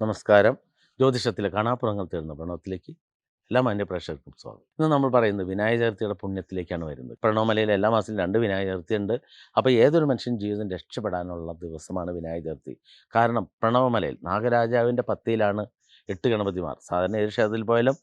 നമസ്കാരം. ജ്യോതിഷത്തിലെ കാണാപ്പുറങ്ങൾ തീർന്ന പ്രണവത്തിലേക്ക് എല്ലാ മാന്യ പ്രേക്ഷകർക്കും സ്വാഗതം. ഇന്ന് നമ്മൾ പറയുന്നത് വിനായക ചതുർത്ഥിയുടെ പുണ്യത്തിലേക്കാണ് വരുന്നത്. പ്രണവമലയിൽ എല്ലാ മാസത്തിലും രണ്ട് വിനായക ചതുർത്ഥി ഉണ്ട്. അപ്പോൾ ഏതൊരു മനുഷ്യൻ ജീവിതം രക്ഷപ്പെടാനുള്ള ദിവസമാണ് വിനായക ചതുർത്ഥി. കാരണം പ്രണവമലയിൽ നാഗരാജാവിന്റെ പത്തിയിലാണ് എട്ട് ഗണപതിമാർ. സാധാരണ ഏത് ക്ഷേത്രത്തിൽ പോയാലും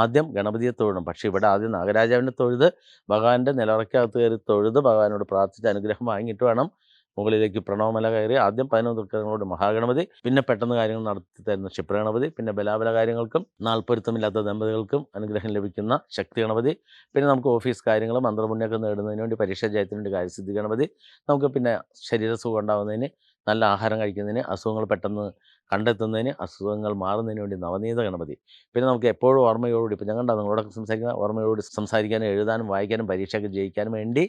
ആദ്യം ഗണപതിയെ തൊഴണം. പക്ഷേ ഇവിടെ ആദ്യം നാഗരാജാവിനെ തൊഴുത് ഭഗവാന്റെ നിലവറയ്ക്കകത്ത് കയറി തൊഴുത് ഭഗവാനോട് പ്രാർത്ഥിച്ച് അനുഗ്രഹം വാങ്ങിയിട്ട് വേണം മുകളിലേക്ക് പ്രണവമല കയറി ആദ്യം പതിനൊന്ന് ദുർഘടങ്ങളോട് മഹാഗണപതി പിന്നെ പെട്ടെന്ന് കാര്യങ്ങൾ നടത്തി തരുന്ന ക്ഷിപ്രഗണപതി പിന്നെ ബലാബല കാര്യങ്ങൾക്കും നാൽപ്പൊരുത്തമില്ലാത്ത ദമ്പതികൾക്കും അനുഗ്രഹം ലഭിക്കുന്ന ശക്തി ഗണപതി പിന്നെ നമുക്ക് ഓഫീസ് കാര്യങ്ങൾ മന്ത്രമുന്നേക്കം നേടുന്നതിന് വേണ്ടി പരീക്ഷാ ജയത്തിന് വേണ്ടി കാര്യസിദ്ധി ഗണപതി നമുക്ക് പിന്നെ ശരീരസുഖം ഉണ്ടാകുന്നതിന് നല്ല ആഹാരം കഴിക്കുന്നതിന് അസുഖങ്ങൾ പെട്ടെന്ന് കണ്ടെത്തുന്നതിന് അസുഖങ്ങൾ മാറുന്നതിന് വേണ്ടി നവനീത ഗണപതി. പിന്നെ നമുക്ക് എപ്പോഴും ഓർമ്മയോടുകൂടി ഇപ്പം ഞങ്ങളുടെ നിങ്ങളോടൊക്കെ സംസാരിക്കുന്ന ഓർമ്മയോട് സംസാരിക്കാനും എഴുതാനും വായിക്കാനും പരീക്ഷയ്ക്ക് ജയിക്കാനും വേണ്ടി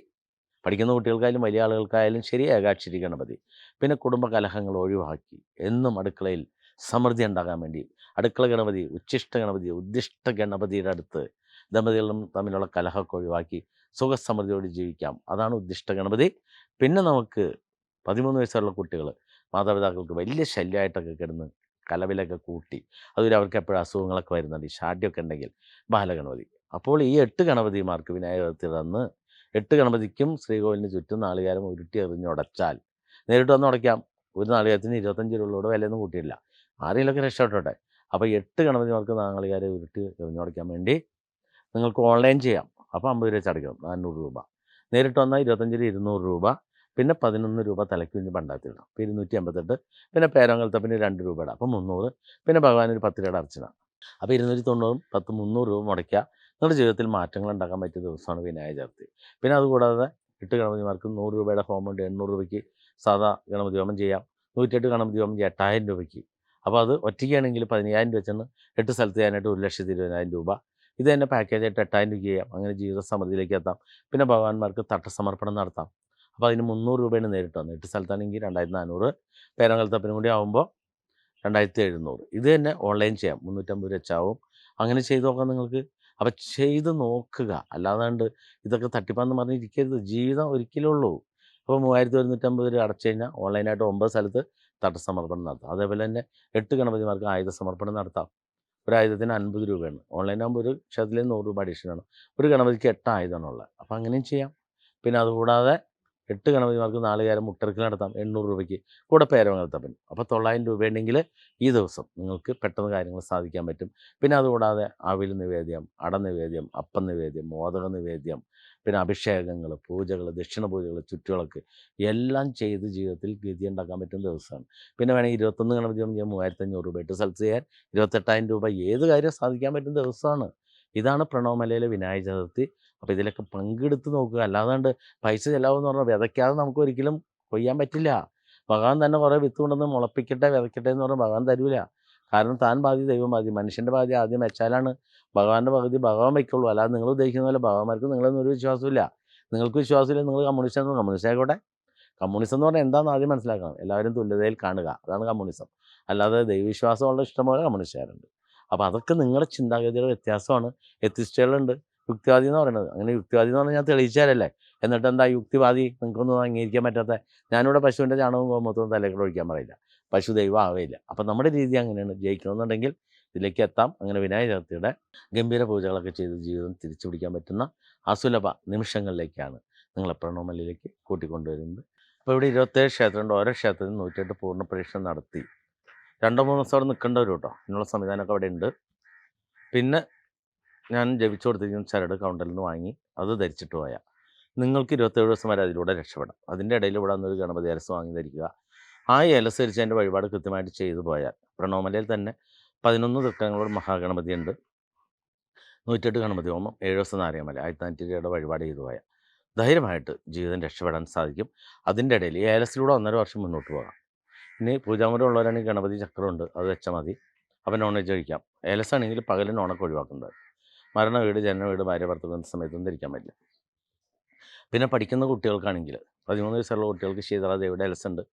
പഠിക്കുന്ന കുട്ടികൾക്കായാലും വലിയ ആളുകൾക്കായാലും ശരി ഏകാക്ഷരി ഗണപതി പിന്നെ കുടുംബ കലഹങ്ങൾ ഒഴിവാക്കി. എന്നും അടുക്കളയിൽ സമൃദ്ധി ഉണ്ടാകാൻ വേണ്ടി. അടുക്കള ഗണപതി ഉച്ഛിഷ്ട ഗണപതി ഉദ്ദിഷ്ട ഗണപതിയുടെ അടുത്ത് ദമ്പതികളും തമ്മിലുള്ള കലഹമൊക്കെ ഒഴിവാക്കി സുഖസമൃദ്ധിയോട് ജീവിക്കാം. അതാണ് ഉദ്ദിഷ്ട ഗണപതി. പിന്നെ നമുക്ക് പതിമൂന്ന് വയസ്സുള്ള കുട്ടികൾ മാതാപിതാക്കൾക്ക് വലിയ ശല്യമായിട്ടൊക്കെ കിടന്ന് കലവിലൊക്കെ കൂട്ടി. അതുവരെ അവർക്ക് എപ്പോഴും അസുഖങ്ങളൊക്കെ വരുന്നുണ്ട്. ഈ ഷാഡ്യമൊക്കെ ഉണ്ടെങ്കിൽ ബാലഗണപതി. അപ്പോൾ ഈ എട്ട് ഗണപതിമാർക്ക് വിനായകത്തിൽ തന്ന് എട്ട് ഗണപതിക്കും ശ്രീകോവിലിന് ചുറ്റും നാളികാരം ഉരുട്ടി എറിഞ്ഞുടച്ചാൽ നേരിട്ട് വന്ന് ഉടയ്ക്കാം. ഒരു നാളികാരത്തിന് ഇരുപത്തഞ്ച് രൂപയോട് വിലയൊന്നും കൂട്ടിയില്ല ആരെങ്കിലുമൊക്കെ രക്ഷപ്പെട്ടോട്ടെ. അപ്പോൾ എട്ട് ഗണപതിമാർക്ക് നാളികാരം ഉരുട്ടി എറിഞ്ഞുടയ്ക്കാൻ വേണ്ടി നിങ്ങൾക്ക് ഓൺലൈൻ ചെയ്യാം. അപ്പോൾ അമ്പത് രൂപ ചടയ്ക്കണം നാനൂറ് രൂപ. നേരിട്ട് വന്നാൽ ഇരുപത്തഞ്ചിന് ഇരുന്നൂറ് രൂപ. പിന്നെ പതിനൊന്ന് രൂപ തലയ്ക്ക് കുഞ്ഞ് പണ്ടാത്തിടണം അപ്പോൾ ഇരുന്നൂറ്റി അമ്പത്തെട്ട്. പിന്നെ പേരങ്കൽത്തപ്പിന് രണ്ട് രൂപയുടെ അപ്പോൾ മുന്നൂറ്. പിന്നെ ഭഗവാൻ ഒരു പത്ത് രൂപയുടെ അർച്ചന. അപ്പോൾ ഇരുന്നൂറ്റി തൊണ്ണൂറും പത്ത് മുന്നൂറ് രൂപ മുടയ്ക്കുക. നിങ്ങളുടെ ജീവിതത്തിൽ മാറ്റങ്ങൾ ഉണ്ടാക്കാൻ പറ്റിയ ദിവസമാണ് വിനായക ചതുർത്ഥി. പിന്നെ അതുകൂടാതെ എട്ട് ഗണപതിമാർക്ക് നൂറ് രൂപയുടെ ഹോമം ഉണ്ട്. എണ്ണൂറ് രൂപയ്ക്ക് സാധാ ഗണപതി ഹോമം ചെയ്യാം. നൂറ്റെട്ട് ഗണപതി ഹോമം ചെയ്യാം. എട്ടായിരം രൂപയ്ക്ക്. അപ്പോൾ അത് ഒറ്റയ്ക്കാണെങ്കിൽ പതിനയ്യായിരം രൂപ വെച്ചാണ് എട്ട് സ്ഥലത്ത് ചെയ്യാനായിട്ട് ഒരു ലക്ഷത്തി ഇരുപതിനായിരം രൂപ. ഇത് തന്നെ പാക്കേജായിട്ട് എട്ടായിരം രൂപയ്ക്ക് ചെയ്യാം. അങ്ങനെ ജീവിത സമൃദ്ധിയിലേക്ക് എത്താം. പിന്നെ ഭഗവാന്മാർക്ക് തട്ടസമർപ്പണം നടത്താം. അപ്പോൾ അതിന് മുന്നൂറ് രൂപയാണ് നേരിട്ട് വന്നത്. എട്ട് സ്ഥലത്താണെങ്കിൽ രണ്ടായിരത്തി നാനൂറ് പേരങ്കൽത്തപ്പിനും കൂടി ആകുമ്പോൾ രണ്ടായിരത്തി എഴുന്നൂറ്. ഇത് തന്നെ ഓൺലൈൻ ചെയ്യാം. മുന്നൂറ്റമ്പത് രൂപ വെച്ചാവും. അങ്ങനെ ചെയ്ത് നോക്കാം നിങ്ങൾക്ക് അപ്പം ചെയ്ത് നോക്കുക. അല്ലാതാണ്ട് ഇതൊക്കെ തട്ടിപ്പാന്ന് പറഞ്ഞിരിക്കരുത്. ജീവിതം ഒരിക്കലേ ഉള്ളൂ. അപ്പോൾ മൂവായിരത്തി ഒരുന്നൂറ്റമ്പത് രൂപ അടച്ചു കഴിഞ്ഞാൽ ഓൺലൈനായിട്ട് ഒമ്പത് സ്ഥലത്ത് തട്ടസമർപ്പണം നടത്താം. അതേപോലെ തന്നെ എട്ട് ഗണപതിമാർക്ക് ആയുധ സമർപ്പണം നടത്താം. ഒരു ആയുധത്തിന് അൻപത് രൂപയാണ്. ഓൺലൈനാകുമ്പോൾ ഒരു ക്ഷേത്രത്തിൽ നൂറ് രൂപ അഡീഷനാണ്. ഒരു ഗണപതിക്ക് എട്ട് ആയുധമാണുള്ളത്. അപ്പോൾ അങ്ങനെയും ചെയ്യാം. പിന്നെ അതുകൂടാതെ എട്ട് ഗണപതിമാർക്ക് നാലുകാരം മുട്ടർക്കിൽ നടത്താം. എണ്ണൂറ് രൂപയ്ക്ക്. കൂടെ പേരവ നടത്താൻ അപ്പോൾ തൊള്ളായിരം രൂപയുണ്ടെങ്കിൽ ഈ ദിവസം നിങ്ങൾക്ക് പെട്ടെന്ന് കാര്യങ്ങൾ സാധിക്കാൻ പറ്റും. പിന്നെ അതുകൂടാതെ അവിൽ നിവേദ്യം അട നിവേദ്യം അപ്പം നിവേദ്യം മോദക നിവേദ്യം പിന്നെ അഭിഷേകങ്ങൾ പൂജകൾ ദക്ഷിണ പൂജകൾ ചുറ്റുകളൊക്കെ എല്ലാം ചെയ്ത് ജീവിതത്തിൽ ഗതി ഉണ്ടാക്കാൻ പറ്റുന്ന ദിവസമാണ്. പിന്നെ വേണമെങ്കിൽ ഇരുപത്തൊന്ന് ഗണപതി ചെയ്യാൻ മൂവായിരത്തഞ്ഞൂറ് രൂപ എട്ട് സ്ഥലത്ത് ചെയ്യാൻ ഇരുപത്തെട്ടായിരം രൂപ ഏത് കാര്യം സാധിക്കാൻ പറ്റുന്ന ദിവസമാണ്. ഇതാണ് പ്രണവമലയിലെ വിനായക ചതുർത്ഥി. അപ്പോൾ ഇതിലൊക്കെ പങ്കെടുത്ത് നോക്കുക. അല്ലാതാണ്ട് പൈസ ചിലവെന്ന് പറഞ്ഞാൽ വിതയ്ക്കാതെ നമുക്ക് ഒരിക്കലും കൊയ്യാൻ പറ്റില്ല. ഭഗവാൻ തന്നെ കുറേ വിത്ത് കൊണ്ടുവന്ന് മുളപ്പിക്കട്ടെ വിതയ്ക്കട്ടെ എന്ന് പറഞ്ഞാൽ ഭഗവാൻ തരൂല. കാരണം താൻ ബാധി ദൈവം ബാധി മനുഷ്യന്റെ ബാധി ആദ്യം വെച്ചാലാണ് ഭഗവാന്റെ പകുതി ഭഗവാൻ വയ്ക്കുള്ളൂ. അല്ലാതെ നിങ്ങൾ ഉദ്ദേശിക്കുന്ന പോലെ ഭഗവാന്മാർക്ക് നിങ്ങളൊന്നും ഒരു വിശ്വാസമില്ല നിങ്ങൾക്ക് വിശ്വാസമില്ല നിങ്ങൾ കമ്മ്യൂണിസ്റ്റ് എന്ന് കമ്മ്യൂണിസ്റ്റ് ആയിക്കോട്ടെ. കമ്മ്യൂണിസം എന്ന് പറഞ്ഞാൽ എന്താണെന്ന് ആദ്യം മനസ്സിലാക്കണം. എല്ലാവരും തുല്യതയിൽ കാണുക. അതാണ് കമ്മ്യൂണിസം. അല്ലാതെ ദൈവവിശ്വാസമുള്ള ഇഷ്ടംപോലെ കമ്മ്യൂണിസ്റ്റുകാരുണ്ട്. അപ്പോൾ അതൊക്കെ നിങ്ങളുടെ ചിന്താഗതിയുടെ വ്യത്യാസമാണ്. എത്തിസ്റ്റുകളുണ്ട് യുക്തിവാദി എന്ന് പറയുന്നത്. അങ്ങനെ യുക്തിവാദി എന്ന് പറഞ്ഞാൽ ഞാൻ തെളിയിച്ചാലല്ലേ? എന്നിട്ട് എന്താ യുക്തിവാദി? നിങ്ങൾക്കൊന്നും അംഗീകരിക്കാൻ പറ്റാത്ത ഞാനിവിടെ പശുവിന്റെ ചാണകവും ഗോമൂത്രവും തലയിൽ ഒഴിക്കാൻ പറയില്ല. പശു ദൈവം ആവേയില്ല. അപ്പം നമ്മുടെ രീതി അങ്ങനെയാണ്. ജയിക്കണമെന്നുണ്ടെങ്കിൽ ഇതിലേക്ക് എത്താം. അങ്ങനെ വിനായക ചതുർത്ഥിയുടെ ഗംഭീര പൂജകളൊക്കെ ചെയ്ത് ജീവിതം തിരിച്ചു പിടിക്കാൻ പറ്റുന്ന അസുലഭ നിമിഷങ്ങളിലേക്കാണ് നിങ്ങളെ പ്രണോമലിലേക്ക് കൂട്ടിക്കൊണ്ടുവരുന്നത്. അപ്പോൾ ഇവിടെ ഇരുപത്തേഴ് ക്ഷേത്രമുണ്ട്. ഓരോ ക്ഷേത്രത്തിൽ നൂറ്റെട്ട് പൂർണ പരീക്ഷ നടത്തി. രണ്ടോ മൂന്നോ ദിവസം അവിടെ നിൽക്കേണ്ടവരും കേട്ടോ. അതിനുള്ള സംവിധാനമൊക്കെ അവിടെ ഉണ്ട്. പിന്നെ ഞാൻ ജപിച്ചു കൊടുത്തിരിക്കുന്ന ചരട് കൗണ്ടറിൽ നിന്ന് വാങ്ങി അത് ധരിച്ചിട്ട് പോയാൽ നിങ്ങൾക്ക് ഇരുപത്തേഴ് ദിവസം വരെ അതിലൂടെ രക്ഷപ്പെടാം. അതിന്റെ ഇടയിൽ ഇവിടെ വന്നൊരു ഗണപതി അരസ് വാങ്ങി ധരിക്കുക. ആ ഏലസ് ധരിച്ച് അതിന്റെ വഴിപാട് കൃത്യമായിട്ട് ചെയ്തു പോയാൽ. പ്രണോമലയിൽ തന്നെ പതിനൊന്ന് തൃക്കങ്ങളോട് മഹാഗണപതി ഉണ്ട്. നൂറ്റെട്ട് ഗണപതി ഹോമം ഏഴ് ദിവസം നാരയമല ആയിരത്തിനാറ്റിയുടെ വഴിപാട് ചെയ്തു പോയാൽ ധൈര്യമായിട്ട് ജീവിതം രക്ഷപ്പെടാൻ സാധിക്കും. അതിന്റെ ഇടയിൽ ഏലസിലൂടെ ഒന്നര വർഷം മുന്നോട്ട് പോകാം. ഇനി പൂജാമുറി ഉള്ളവരാണെങ്കിൽ ഗണപതി ചക്രമുണ്ട് അത് വെച്ചാൽ മതി. അപ്പം നോൺ വെജ് കഴിക്കാം. ഏലസ് ആണെങ്കിൽ പകൽ നോണൊക്കെ ഒഴിവാക്കുന്നത്. മരണ വീട് ജനന വീട് ഭാര്യ ഭർത്തൃ ബന്ധ സമയത്തൊന്നും ധരിക്കാൻ പറ്റില്ല. പിന്നെ പഠിക്കുന്ന കുട്ടികൾക്കാണെങ്കിൽ പതിമൂന്ന് വയസ്സുള്ള കുട്ടികൾക്ക് ശീതളദേവിയുടെ ഉണ്ട്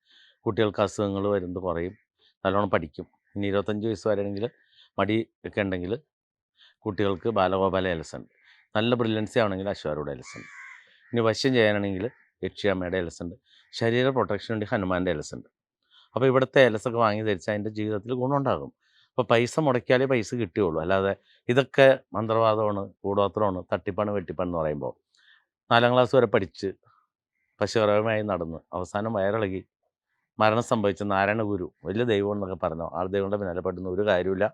കുട്ടികൾക്ക് അസുഖങ്ങൾ വരുന്നത് കുറയും. നല്ലോണം പഠിക്കും. ഇനി ഇരുപത്തഞ്ച് വയസ്സ് വരെയാണെങ്കിൽ മടി ഒക്കെ ഉണ്ടെങ്കിൽ കുട്ടികൾക്ക് ബാലഗോപാല ഉണ്ട് നല്ല ബ്രില്യൻസി ആണെങ്കിൽ അശ്വാരയുടെ ഉണ്ട് ഇനി വശ്യം ചെയ്യാനാണെങ്കിൽ യക്ഷിയമ്മയുടെ ഉണ്ട് ശരീര പ്രൊട്ടക്ഷന് വേണ്ടി ഹനുമാന്റെ ഉണ്ട് അപ്പോൾ ഇവിടുത്തെ ഏലസൊക്കെ വാങ്ങി ധരിച്ചാൽ അതിന്റെ ജീവിതത്തിൽ ഗുണമുണ്ടാകും. അപ്പോൾ പൈസ മുടക്കിയാലേ പൈസ കിട്ടുകയുള്ളൂ അല്ലാതെ ഇതൊക്കെ മന്ത്രവാദമാണ് കൂടോത്രമാണ് തട്ടിപ്പാണ് വെട്ടിപ്പാണ് എന്ന് പറയുമ്പോൾ നാലാം ക്ലാസ് വരെ പഠിച്ച് പശുപരമായി നടന്ന് അവസാനം വയറിളകി മരണം സംഭവിച്ച നാരായണ ഗുരു വലിയ ദൈവം എന്നൊക്കെ പറഞ്ഞു? ആ ദൈവങ്ങളുടെ പിന്നാലെ പെടുന്ന ഒരു കാര്യമില്ല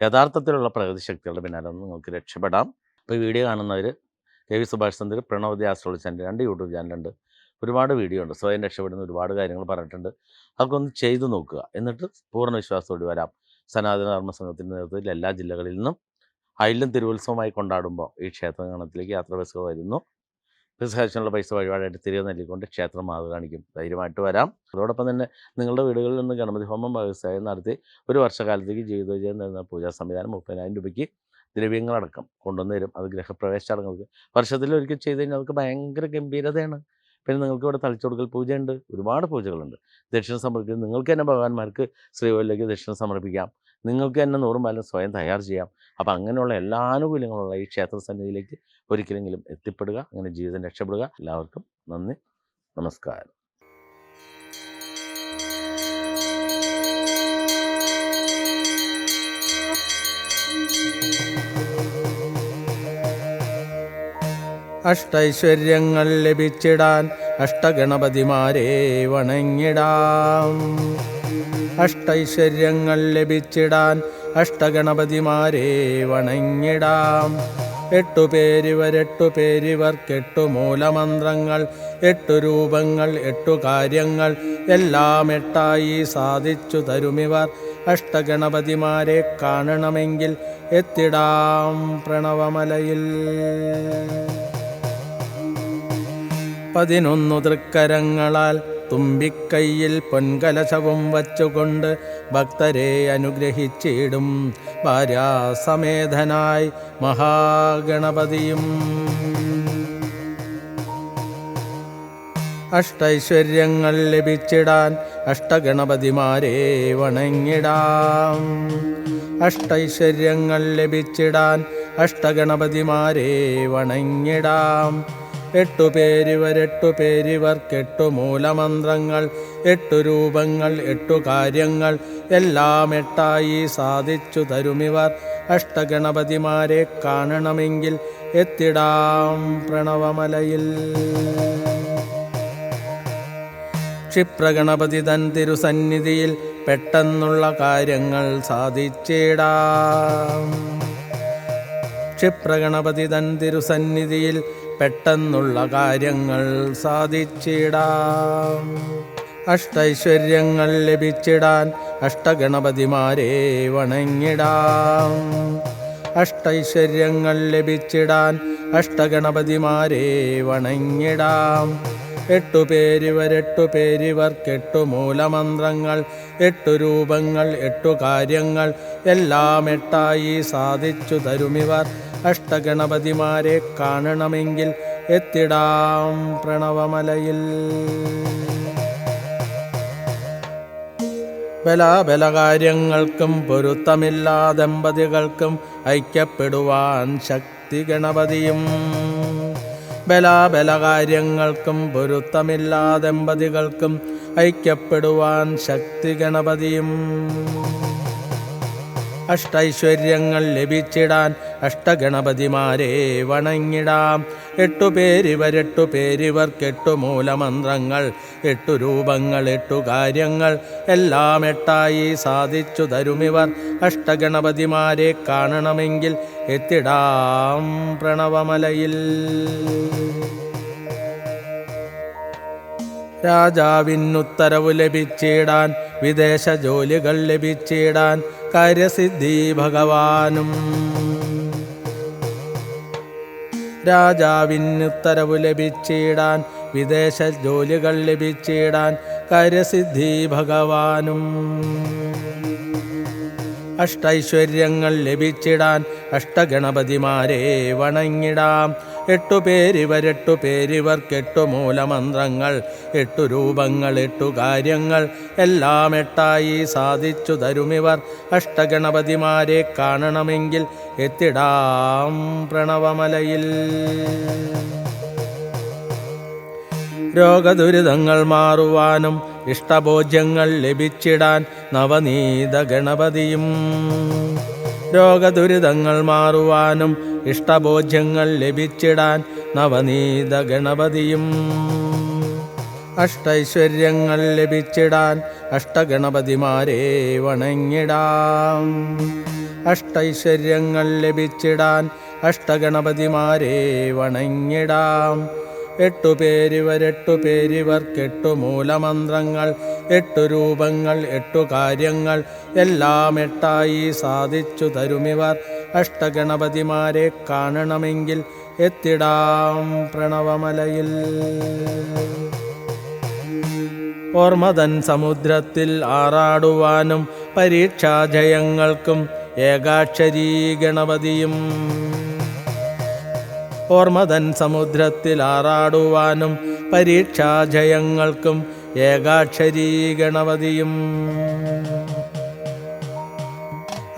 യഥാർത്ഥത്തിലുള്ള പ്രകൃതി ശക്തികളുടെ പിന്നാലെ നിന്ന് നിങ്ങൾക്ക് രക്ഷപ്പെടാം. ഇപ്പോൾ ഈ വീഡിയോ കാണുന്നവർ K V Subhash Chandra Pranavathi astrology channel രണ്ട് യൂട്യൂബ് ചാനലുണ്ട്. ഒരുപാട് വീഡിയോ ഉണ്ട്. സ്വയം രക്ഷപ്പെടുന്ന ഒരുപാട് കാര്യങ്ങൾ പറഞ്ഞിട്ടുണ്ട്. അതൊക്കെ ഒന്ന് ചെയ്തു നോക്കുക. എന്നിട്ട് പൂർണ വിശ്വാസത്തോടെ വരാം. സനാതന ധർമ്മ സംഘത്തിന്റെ നേതൃത്വത്തിൽ എല്ലാ ജില്ലകളിൽ നിന്നും അയിലും തിരുവുത്സവമായി കൊണ്ടാടുമ്പോൾ ഈ ക്ഷേത്ര ഗണത്തിലേക്ക് യാത്ര ബസ്സുകൾ വരുന്നു. റിസർച്ചിനുള്ള പൈസ വഴിപാടായിട്ട് തിരികെ നൽകിക്കൊണ്ട് ക്ഷേത്രം മാതൃ കാണിക്കും. ധൈര്യമായിട്ട് വരാം. അതോടൊപ്പം തന്നെ നിങ്ങളുടെ വീടുകളിൽ നിന്ന് ഗണപതി ഹോമം വ്യവസായം നടത്തി ഒരു വർഷകാലത്തേക്ക് ജീവിതവിജയം നേരുന്ന പൂജാ സംവിധാനം മുപ്പതിനായിരം രൂപയ്ക്ക് ദ്രവ്യങ്ങളടക്കം കൊണ്ടുവന്നു തരും. അത് ഗൃഹപ്രവേശ ചടങ്ങുകൾക്ക്. വർഷത്തിൽ ഒരിക്കൽ ചെയ്ത് കഴിഞ്ഞാൽ അതൊക്കെ ഭയങ്കര ഗംഭീരതയാണ്. പിന്നെ നിങ്ങൾക്ക് ഇവിടെ തളിച്ചുകൊടുക്കൽ പൂജയുണ്ട്. ഒരുപാട് പൂജകളുണ്ട്. ദക്ഷിണ സമർപ്പിക്കുന്നത് നിങ്ങൾക്ക് തന്നെ ഭഗവാന്മാർക്ക് ശ്രീകോവിലേക്ക് ദക്ഷിണ സമർപ്പിക്കാം. നിങ്ങൾക്ക് തന്നെ നൂറും പാലും സ്വയം തയ്യാർ ചെയ്യാം. അപ്പോൾ അങ്ങനെയുള്ള എല്ലാ ആനുകൂല്യങ്ങളുള്ള ഈ ക്ഷേത്ര സന്നിധിയിലേക്ക് ഒരിക്കലെങ്കിലും എത്തിപ്പെടുക. അങ്ങനെ ജീവിതം രക്ഷപ്പെടുക. എല്ലാവർക്കും നന്ദി. നമസ്കാരം. അഷ്ടൈശ്വര്യങ്ങൾ ലഭിച്ചിടാൻ അഷ്ടഗണപതിമാരെ വണങ്ങിടാം. അഷ്ടൈശ്വര്യങ്ങൾ ലഭിച്ചിടാൻ അഷ്ടഗണപതിമാരെ വണങ്ങിടാം. എട്ടു പേരിവർ എട്ടു പേരിവർക്കെട്ടു മൂലമന്ത്രങ്ങൾ എട്ടു രൂപങ്ങൾ എട്ടു കാര്യങ്ങൾ എല്ലാം എട്ടായി സാധിച്ചു തരുമിവർ. അഷ്ടഗണപതിമാരെ കാണണമെങ്കിൽ എത്തിടാം പ്രണവമലയിൽ. പതിനൊന്നു തൃക്കരങ്ങളാൽ തുമ്പിക്കൈയിൽ പൊൻകലശവും വച്ചുകൊണ്ട് ഭക്തരെ അനുഗ്രഹിച്ചിടും. ഭാര്യാസമേധനായി മഹാഗണപതിയും. അഷ്ടൈശ്വര്യങ്ങൾ ലഭിച്ചിടാൻ അഷ്ടഗണപതിമാരെ വണങ്ങിടാം. അഷ്ടൈശ്വര്യങ്ങൾ ലഭിച്ചിടാൻ അഷ്ടഗണപതിമാരെ വണങ്ങിടാം. എട്ടു പേരിവർ എട്ടു പേരിവർക്കെട്ടു മൂലമന്ത്രങ്ങൾ എട്ടു രൂപങ്ങൾ എട്ടു കാര്യങ്ങൾ. എല്ലാം എട്ടായി സാധിച്ചു തരുമിവർ. അഷ്ടഗണപതിമാരെ കാണണമെങ്കിൽ എത്തിടാം പ്രണവമലയിൽ. ക്ഷിപ്രഗണപതി തൻ തിരുസന്നിധിയിൽ പെട്ടെന്നുള്ള കാര്യങ്ങൾ സാധിച്ചിടാം. ക്ഷിപ്രഗണപതി തൻ തിരുസന്നിധിയിൽ പെട്ടെന്നുള്ള കാര്യങ്ങൾ സാധിച്ചിടാം. അഷ്ടൈശ്വര്യങ്ങൾ ലഭിച്ചിടാൻ അഷ്ടഗണപതിമാരെ വണങ്ങിടാം. അഷ്ടൈശ്വര്യങ്ങൾ ലഭിച്ചിടാൻ അഷ്ടഗണപതിമാരെ വണങ്ങിടാം. എട്ടു പേരിവർ എട്ടു മൂലമന്ത്രങ്ങൾ എട്ടു രൂപങ്ങൾ എട്ടു കാര്യങ്ങൾ എല്ലാം എട്ടായി സാധിച്ചു തരുമിവർ. അഷ്ടഗണപതിമാരെ കാണണമെങ്കിൽ എത്തിടാം പ്രണവമലയിൽ. ബലാബലകാര്യങ്ങൾക്കും പൊരുത്തമില്ലാ ദമ്പതികൾക്കും ഐക്യപ്പെടുവാൻ ശക്തി ഗണപതിയും. ബലാബലകാര്യങ്ങൾക്കും പൊരുത്തമില്ലാ ദമ്പതികൾക്കും ഐക്യപ്പെടുവാൻ ശക്തി ഗണപതിയും. അഷ്ടൈശ്വര്യങ്ങൾ ലഭിച്ചിടാൻ അഷ്ടഗണപതിമാരെ വണങ്ങിടാം. എട്ടു പേരിവരെട്ടു പേരിവർക്കെട്ടു മൂലമന്ത്രങ്ങൾ എട്ടു രൂപങ്ങൾ എട്ടു കാര്യങ്ങൾ എല്ലാം എട്ടായി സാധിച്ചു തരുമിവർ. അഷ്ടഗണപതിമാരെ കാണണമെങ്കിൽ എത്തിടാം പ്രണവമലയിൽ. രാജാവിനുത്തരവ് ലഭിച്ചിടാൻ വിദേശ ജോലികൾ ലഭിച്ചിടാൻ കാര്യസിദ്ധി ഭഗവാനും. രാജാവിനുത്തരവ് ലഭിച്ചിടാൻ വിദേശ ജോലികൾ ലഭിച്ചിടാൻ കാര്യസിദ്ധി ഭഗവാനും. അഷ്ടൈശ്വര്യങ്ങൾ ലഭിച്ചിടാൻ അഷ്ടഗണപതിമാരെ വണങ്ങിടാം. എട്ടു പേരിവരെട്ടു പേരിവർക്കെട്ടു മൂലമന്ത്രങ്ങൾ എട്ടു രൂപങ്ങൾ എട്ടു കാര്യങ്ങൾ. എല്ലാം എട്ടായി സാധിച്ചു തരുമിവർ അഷ്ടഗണപതിമാരെ കാണണമെങ്കിൽ എത്തിടാം പ്രണവമലയിൽ. രോഗദുരിതങ്ങൾ മാറുവാനും ഇഷ്ടഭോജ്യങ്ങൾ ലഭിച്ചിടാൻ നവനീത ഗണപതിയും. രോഗദുരിതങ്ങൾ മാറുവാനും ഇഷ്ടഭോജ്യങ്ങൾ ലഭിച്ചിടാൻ നവനീത ഗണപതിയും. അഷ്ടൈശ്വര്യങ്ങൾ ലഭിച്ചിടാൻ അഷ്ടഗണപതിമാരെ വണങ്ങിടാം. അഷ്ടൈശ്വര്യങ്ങൾ ലഭിച്ചിടാൻ അഷ്ടഗണപതിമാരെ വണങ്ങിടാം. എട്ടു പേരിവർ എട്ടു പേരിവർക്ക് എട്ടു മൂലമന്ത്രങ്ങൾ എട്ടു രൂപങ്ങൾ എട്ടു കാര്യങ്ങൾ എല്ലാം എട്ടായി സാധിച്ചു തരുമിവർ. അഷ്ടഗണപതിമാരെ കാണണമെങ്കിൽ എത്തിടാം പ്രണവമലയിൽ. ഓർമ്മതൻ സമുദ്രത്തിൽ ആറാടുവാനും പരീക്ഷാജയങ്ങൾക്കും ഏകാക്ഷരീ ഗണപതിയും ഓർമ്മതൻ സമുദ്രത്തിൽ ആറാടുവാനും പരീക്ഷാജയങ്ങൾക്കും ഏകാക്ഷരീ ഗണപതിയും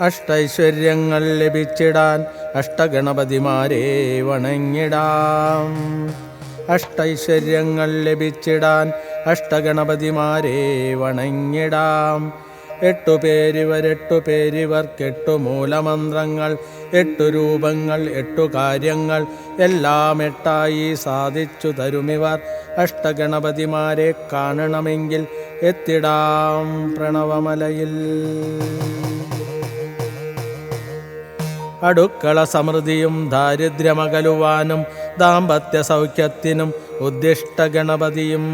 അഷ്ടൈശ്വര്യങ്ങൾ ലഭിച്ചിടാൻ അഷ്ടഗണപതിമാരെ വണങ്ങിടാം. അഷ്ടൈശ്വര്യങ്ങൾ ലഭിച്ചിടാൻ അഷ്ടഗണപതിമാരെ വണങ്ങിടാം. എട്ടു പേരിവർ എട്ടു പേരിവർക്ക് എട്ടു മൂലമന്ത്രങ്ങൾ എട്ടു രൂപങ്ങൾ എട്ടു കാര്യങ്ങൾ എല്ലാം എട്ടായി സാധിച്ചു തരുമിവർ. അഷ്ടഗണപതിമാരെ കാണണമെങ്കിൽ എത്തിടാം പ്രണവമലയിൽ. അടുക്കള സമൃദ്ധിയും ദാരിദ്ര്യമകലുവാനും ദാമ്പത്യ സൗഖ്യത്തിനും ഉദ്ദിഷ്ട ഗണപതിയും.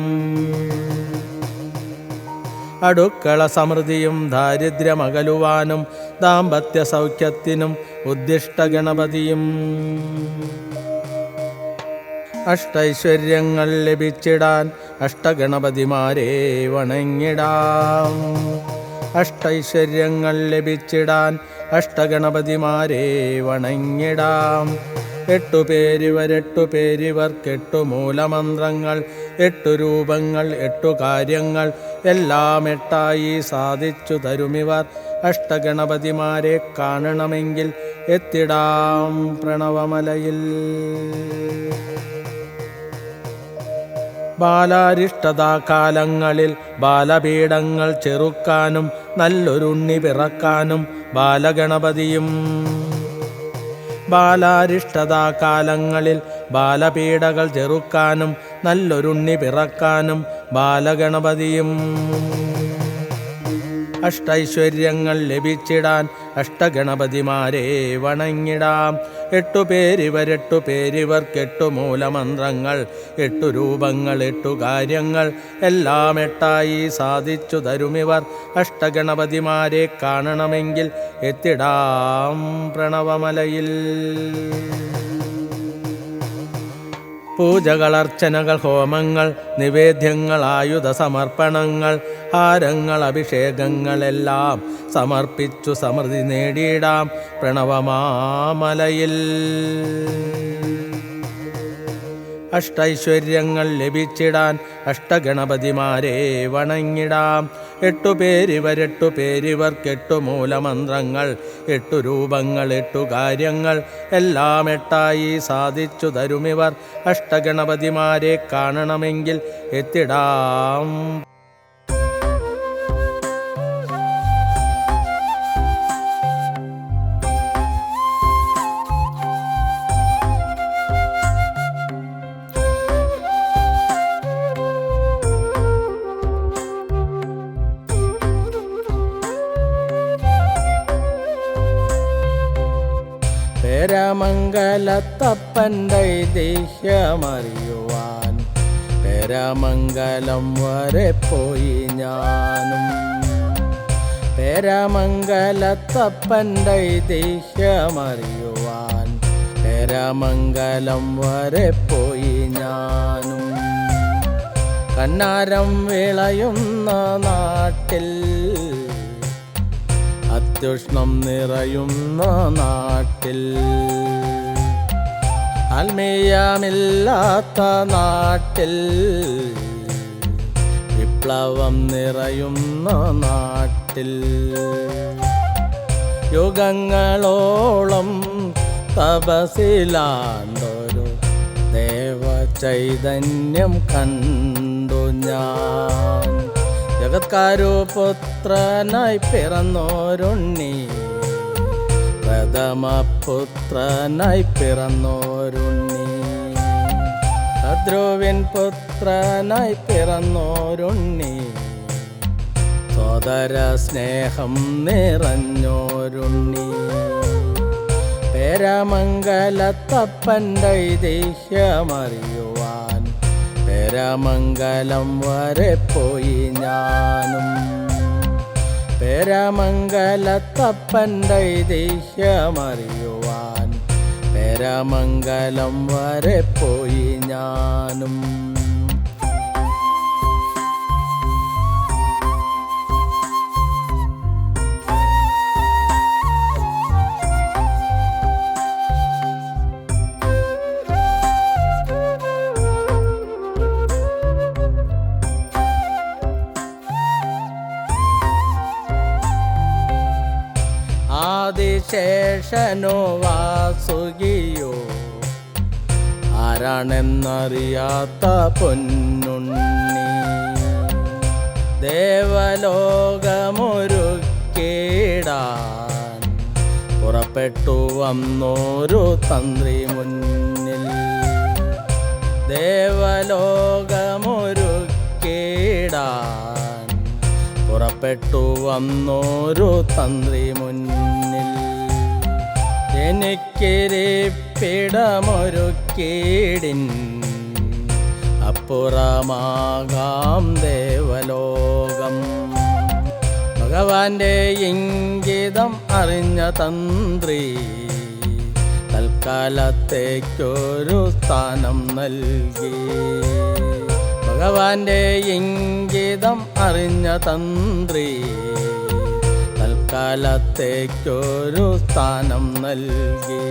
അടുക്കള സമൃദ്ധിയും ദാരിദ്ര്യമകലുവാനും ദാമ്പത്യ സൗഖ്യത്തിനും ഉദ്ദിഷ്ട ഗണപതിയും. അഷ്ടൈശ്വര്യങ്ങൾ ലഭിച്ചിടാൻ അഷ്ടഗണപതിമാരെ വണങ്ങിടാം. അഷ്ടൈശ്വര്യങ്ങൾ ലഭിച്ചിടാൻ അഷ്ടഗണപതിമാരെ വണങ്ങിടാം. എട്ടു പേരിവർ എട്ടു പേരിവർക്ക് എട്ടു മൂലമന്ത്രങ്ങൾ എട്ടു രൂപങ്ങൾ എട്ടു കാര്യങ്ങൾ എല്ലാം എട്ടായി സാധിച്ചു തരുമിവർ. അഷ്ടഗണപതിമാരെ കാണണമെങ്കിൽ എത്തിടാം പ്രണവമലയിൽ. ബാലാരിഷ്ടതാകാലങ്ങളിൽ ബാലപീഠങ്ങൾ ചെറുക്കാനും നല്ലൊരുണ്ണി പിറക്കാനും ബാലഗണപതിയും. ബാലാരിഷ്ടതാകാലങ്ങളിൽ ബാലപീഠകൾ ചെറുക്കാനും നല്ലൊരുണ്ണി പിറക്കാനും ബാലഗണപതിയും. അഷ്ടൈശ്വര്യങ്ങൾ ലഭിച്ചിടാൻ അഷ്ടഗണപതിമാരെ വണങ്ങിടാം. എട്ടു പേരിവരെട്ടു പേരിവർ കെട്ടു മൂലമന്ത്രങ്ങൾ എട്ടു രൂപങ്ങൾ എട്ടു കാര്യങ്ങൾ. എല്ലാം എട്ടായി സാധിച്ചു തരുമിവർ അഷ്ടഗണപതിമാരെ കാണണമെങ്കിൽ എത്തിടാം പ്രണവമലയിൽ. പൂജകൾ അർച്ചനകൾ ഹോമങ്ങൾ നിവേദ്യങ്ങൾ ആയുധ സമർപ്പണങ്ങൾ ഹാരങ്ങൾ അഭിഷേകങ്ങളെല്ലാം സമർപ്പിച്ചു സമൃദ്ധി നേടിയിടാം പ്രണവമാമലയിൽ. അഷ്ടൈശ്വര്യങ്ങൾ ലഭിച്ചിടാൻ അഷ്ടഗണപതിമാരെ വണങ്ങിടാം. എട്ടു പേരിവരെട്ടു പേരിവർക്ക് എട്ടു മൂലമന്ത്രങ്ങൾ എട്ടു രൂപങ്ങൾ എട്ടു കാര്യങ്ങൾ എല്ലാം എട്ടായി സാധിച്ചു തരുമിവർ. അഷ്ടഗണപതിമാരെ കാണണമെങ്കിൽ എത്തിടാം. പേരമംഗലത്തപ്പന്റെ ദേഹ്യമറിയുവാൻ പേരമംഗലം വരെ പോയി ഞാനും. പേരാമംഗലത്തപ്പന്റെ ദേഹ്യമറിയുവാൻ പേരാമംഗലം വരെ പോയി ഞാനും. കണ്ണാരം വിളയുന്ന നാട്ടിൽ അത്യുഷ്ണം നിറയുന്ന നാട്ടിൽ ആത്മീയമില്ലാത്ത നാട്ടിൽ വിപ്ലവം നിറയുന്ന നാട്ടിൽ യുഗങ്ങളോളം തപസിലാണ്ടൊരു ദേവചൈതന്യം കണ്ടു ഞാൻ. ജഗത്കാരു പുത്രനായി പിറന്നോരുണ്ണി പ്രഥമ പുത്രനായി പിറന്നോരുണ്ണി. അദ്രുവിൻ പുത്രനായി പിറന്നോരുണ്ണി. സോദര സ്നേഹം നിറഞ്ഞോരുണ്ണി. പേരമംഗലത്തപ്പന്റെ ഐതിഹ്യമറിയുവാൻ പേരമംഗലം വരെ പോയി ഞാനും പേരമംഗലത്തപ്പന്റെ ഐതിഹ്യമറിയുവാൻ പരമംഗലം വരെ പോയി ഞാനും. ആദിശേഷനോ വാസുകിയോ? ആരാണെന്നറിയാത്ത പൊന്നുണ്ണി. ദേവലോകമൊരുക്കിടാൻ പുറപ്പെട്ടു വന്നോരു തന്ത്രി മുന്നിൽ. ദേവലോകമൊരുക്കിടാൻ പുറപ്പെട്ടു വന്നോരു തന്ത്രി മുന്നിൽ. എനിക്കിരിപ്പിടമൊരുക്കീടിൻ അപ്പുറമാകാം ദേവലോകം. ഭഗവാന്റെ ഇംഗിതം അറിഞ്ഞ തന്ത്രി തൽക്കാലത്തേക്കൊരു സ്ഥാനം നൽകി. ഭഗവാന്റെ ഇംഗിതം അറിഞ്ഞ തന്ത്രി തൽക്കാലത്തേക്കൊരു സ്ഥാനം നൽകി.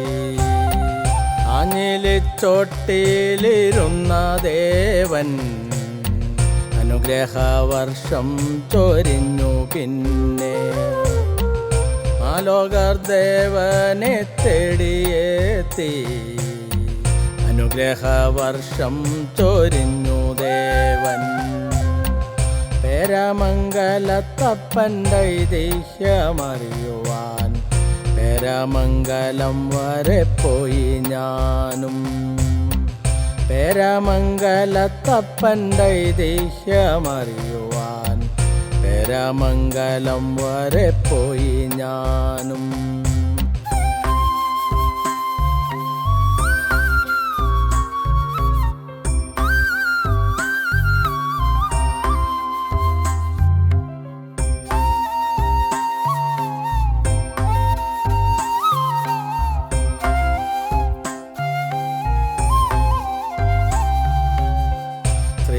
ആഞ്ഞിലിച്ചോട്ടിലിരുന്ന ദേവൻ അനുഗ്രഹവർഷം ചൊരിഞ്ഞു പിന്നെ. ആലോകർ ദേവനെ തേടിയെത്തി. അനുഗ്രഹവർഷം ചൊരിഞ്ഞു ദേവൻ. പേരമംഗലത്തപ്പന്റെ ഐതിഹ്യമറിയുവാൻ പേരമംഗലം വരെ പോയി ഞാനും. പേരമംഗലത്തപ്പന്റെ ഐതിഹ്യമറിയുവാൻ പേരമംഗലം വരെ പോയി ഞാനും.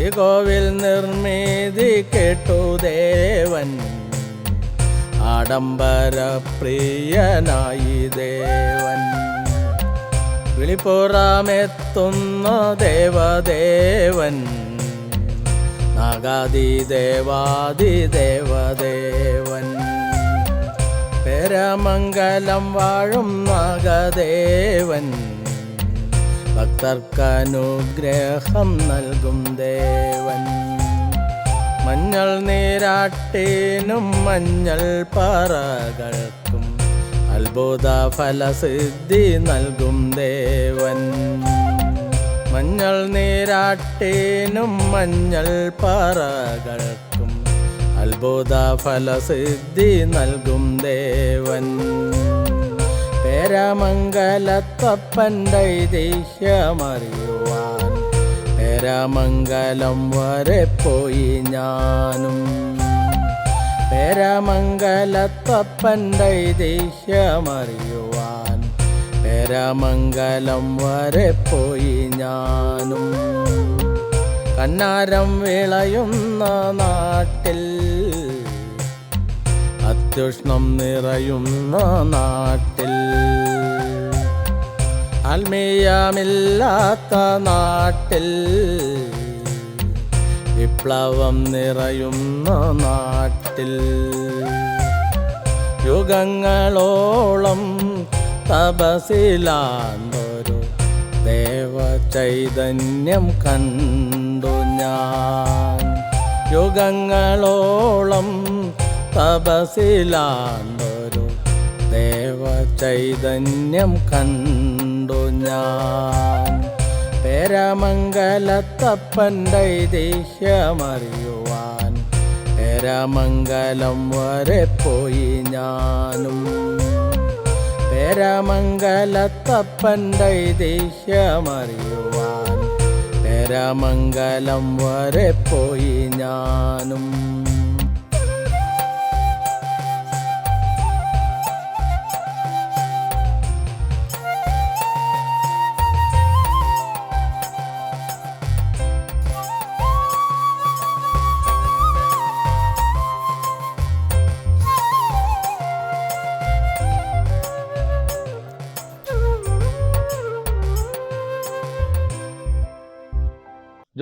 ശ്രീകോവിൽ നിർമ്മിതി കേട്ടു ദേവൻ. ആഡംബര പ്രിയനായി ദേവൻ. വിളിപ്പുറമെത്തുന്ന ദേവദേവൻ. നാഗാദി ദേവാദി ദേവദേവൻ. പരമംഗലം വാഴും നാഗദേവൻ. ഭക്തർക്കനുഗ്രഹം നൽകും ദേവൻ. മഞ്ഞൾ നീരാട്ടേനും മഞ്ഞൾ പറകൾക്കും അത്ഭുത ഫലസിദ്ധി നൽകും ദേവൻ. മഞ്ഞൾ നീരാട്ടേനും മഞ്ഞൾ പറകൾക്കും അത്ഭുത ഫലസിദ്ധി നൽകും ദേവൻ. പേരമംഗലത്തപ്പന്റെ ഐതിഹ്യമറിയുവാൻ പേരമംഗലം വരെ പോയി ഞാനും. പേരമംഗലത്തപ്പന്റെ ഐതിഹ്യമറിയുവാൻ പേരമംഗലം വരെ പോയി ഞാനും. കന്നാരം വിളയുന്ന നാട്ടിൽ അത്യുഷ്ണം നിറയുന്ന നാട്ടിൽ. ആത്മീയമില്ലാത്ത നാട്ടിൽ വിപ്ലവം നിറയുന്ന നാട്ടിൽ. യുഗങ്ങളോളം തപസിലാണ്ടൊരു ദേവചൈതന്യം കണ്ടു ഞാൻ. യുഗങ്ങളോളം തപസിലാണ്ടൊരു ദേവ ചൈതന്യം കണ്ടു ഞാൻ. പേരമംഗലത്തപ്പന്റെ ഐതിഹ്യമറിയുവാൻ പേരമംഗലം വരെ പോയി ഞാനും. പേരമംഗലത്തപ്പന്റെ ഐതിഹ്യമറിയുവാൻ പേരമംഗലം വരെ പോയി ഞാനും.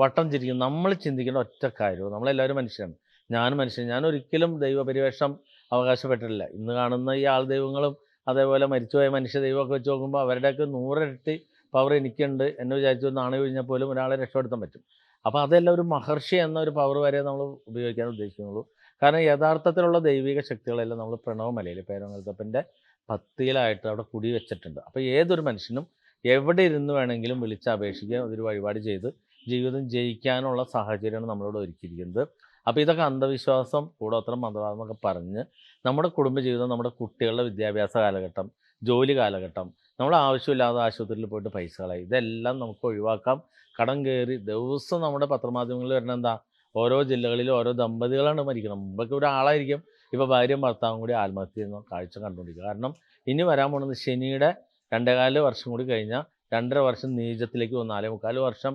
വട്ടം ചിരിക്കും. നമ്മൾ ചിന്തിക്കേണ്ട ഒറ്റ കാര്യവും നമ്മളെല്ലാവരും മനുഷ്യരാണ്. ഞാനും മനുഷ്യൻ. ഞാൻ ഒരിക്കലും ദൈവപരിവേഷം അവകാശപ്പെട്ടിട്ടില്ല. ഇന്ന് കാണുന്ന ഈ ആൾ ദൈവങ്ങളും അതേപോലെ മരിച്ചുപോയ മനുഷ്യ ദൈവമൊക്കെ വെച്ച് നോക്കുമ്പോൾ അവരുടെയൊക്കെ നൂറിരട്ടി പവർ എനിക്കുണ്ട് എന്ന് വിചാരിച്ചു നാണയ കഴിഞ്ഞാൽ പോലും ഒരാളെ രക്ഷപ്പെടുത്താൻ പറ്റും. അപ്പോൾ അതെല്ലാം ഒരു മഹർഷി എന്ന ഒരു പവർ വരെ നമ്മൾ ഉപയോഗിക്കാൻ ഉദ്ദേശിക്കുന്നുള്ളൂ. കാരണം യഥാർത്ഥത്തിലുള്ള ദൈവിക ശക്തികളെല്ലാം നമ്മൾ പ്രണവമലയിൽ പേരങ്ങൾത്തപ്പന്റെ പത്തിയിലായിട്ട് അവിടെ കുടി വെച്ചിട്ടുണ്ട്. അപ്പോൾ ഏതൊരു മനുഷ്യനും എവിടെ ഇരുന്ന് വേണമെങ്കിലും വിളിച്ച് വിളിച്ചപേക്ഷിക്കുക അതൊരു വഴിപാട് ചെയ്ത് ജീവിതം ജയിക്കാനുള്ള സാഹചര്യമാണ് നമ്മളിവിടെ ഒരുക്കിയിരിക്കുന്നത്. അപ്പോൾ ഇതൊക്കെ അന്ധവിശ്വാസം കൂടോത്രം മന്ത്രവാദമൊക്കെ പറഞ്ഞ് നമ്മുടെ കുടുംബജീവിതം നമ്മുടെ കുട്ടികളുടെ വിദ്യാഭ്യാസ കാലഘട്ടം ജോലി കാലഘട്ടം നമ്മൾ ആവശ്യമില്ലാതെ ആശുപത്രിയിൽ പോയിട്ട് പൈസ കളയും ഇതെല്ലാം നമുക്ക് ഒഴിവാക്കാം. കടം കയറി ദിവസം നമ്മുടെ പത്രമാധ്യമങ്ങളിൽ വരുന്ന എന്താ? ഓരോ ജില്ലകളിലും ഓരോ ദമ്പതികളാണ് മരിക്കുന്നത്. മുമ്പൊക്കെ ഒരാളായിരിക്കും. ഇപ്പോൾ ഭാര്യയും ഭർത്താവും കൂടി ആത്മഹത്യ ചെയ്യുന്ന കാഴ്ച കണ്ടുകൊണ്ടിരിക്കുക. കാരണം ഇനി വരാൻ പോകുന്നത് ശനിയുടെ രണ്ടേകാൽ വർഷം കൂടി കഴിഞ്ഞാൽ രണ്ടര വർഷം നീചത്തിലേക്ക് പോകും നാലേ വർഷം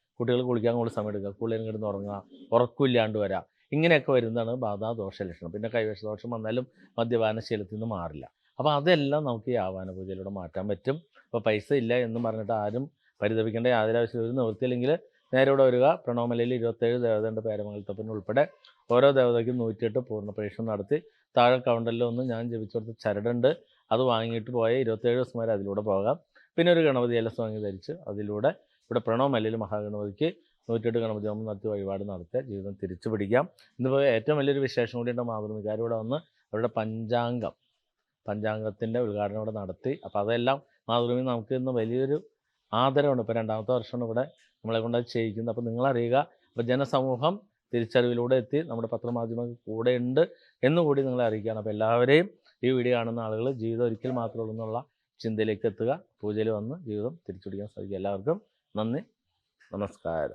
കുട്ടികൾ കുളിക്കാൻ കൂടുതൽ സമയം എടുക്കുക. കുളിയും കിടന്ന് ഉറങ്ങുക. ഉറക്കമില്ലാണ്ട് വരാം. ഇങ്ങനെയൊക്കെ വരുന്നതാണ് ബാധാ ദോഷ ലക്ഷണം പിന്നെ കൈവശ ദോഷം വന്നാലും മദ്യപാനശീലത്തിൽ നിന്ന് മാറില്ല. അപ്പോൾ അതെല്ലാം നമുക്ക് ഈ ആവാന പൂജയിലൂടെ മാറ്റാൻ പറ്റും. അപ്പോൾ പൈസ ഇല്ല എന്ന് പറഞ്ഞിട്ട് ആരും പരിതപിക്കേണ്ട യാതൊരു ആവശ്യമില്ല ഒരു നിവൃത്തിയില്ലെങ്കിൽ നേരെ ഇവിടെ വരിക. പ്രണവമലയിൽ ഇരുപത്തേഴ് ദേവതയുടെ പേരമംഗലത്തപ്പൻ ഉൾപ്പെടെ ഓരോ ദേവതയ്ക്കും നൂറ്റിയെട്ട് പൂർണ പരീക്ഷണം നടത്തി. താഴെ കൗണ്ടറിൽ ഒന്ന് ഞാൻ ജപിച്ചു കൊടുത്ത ചരടുണ്ട്. അത് വാങ്ങിയിട്ട് പോയ ഇരുപത്തേഴ് ദിവസം വരെ അതിലൂടെ പോകാം. പിന്നെ ഒരു ഗണപതി എലസ് വാങ്ങി ധരിച്ച് അതിലൂടെ ഇവിടെ പ്രണവമലയിൽ മഹാഗണപതിക്ക്. നൂറ്റെട്ട് ഗണപതി ഹോമം നടത്തി വഴിപാട് നടത്തുക ജീവിതം തിരിച്ചു പിടിക്കാം. ഇന്നിപ്പോൾ ഏറ്റവും വലിയൊരു വിശേഷം കൂടി ഉണ്ട് മാതൃമികാർ ഇവിടെ വന്ന് അവരുടെ പഞ്ചാംഗം പഞ്ചാംഗത്തിന്റെ ഉദ്ഘാടനം ഇവിടെ നടത്തി. അപ്പോൾ അതെല്ലാം മാതൃഭൂമി നമുക്ക് ഇന്ന് വലിയൊരു ആദരവുണ്ട്. ഇപ്പോൾ രണ്ടാമത്തെ വർഷമാണ് ഇവിടെ നമ്മളെ കൊണ്ട് ചെയ്യിക്കുന്നത്. അപ്പോൾ നിങ്ങളറിയുക അപ്പോൾ ജനസമൂഹം തിരിച്ചറിവിലൂടെ എത്തി നമ്മുടെ പത്രമാധ്യമങ്ങൾ കൂടെ ഉണ്ട് എന്നുകൂടി നിങ്ങളെ അറിയിക്കുകയാണ്. അപ്പോൾ എല്ലാവരെയും ഈ വീഡിയോ കാണുന്ന ആളുകൾ ജീവിതം ഒരിക്കൽ മാത്രമേ ഉള്ളൂ എന്നുള്ള ചിന്തയിലേക്ക് എത്തുക. പൂജയിൽ വന്ന് ജീവിതം തിരിച്ചുപിടിക്കാൻ സാധിക്കും എല്ലാവർക്കും നന്ദി. നമസ്കാരം.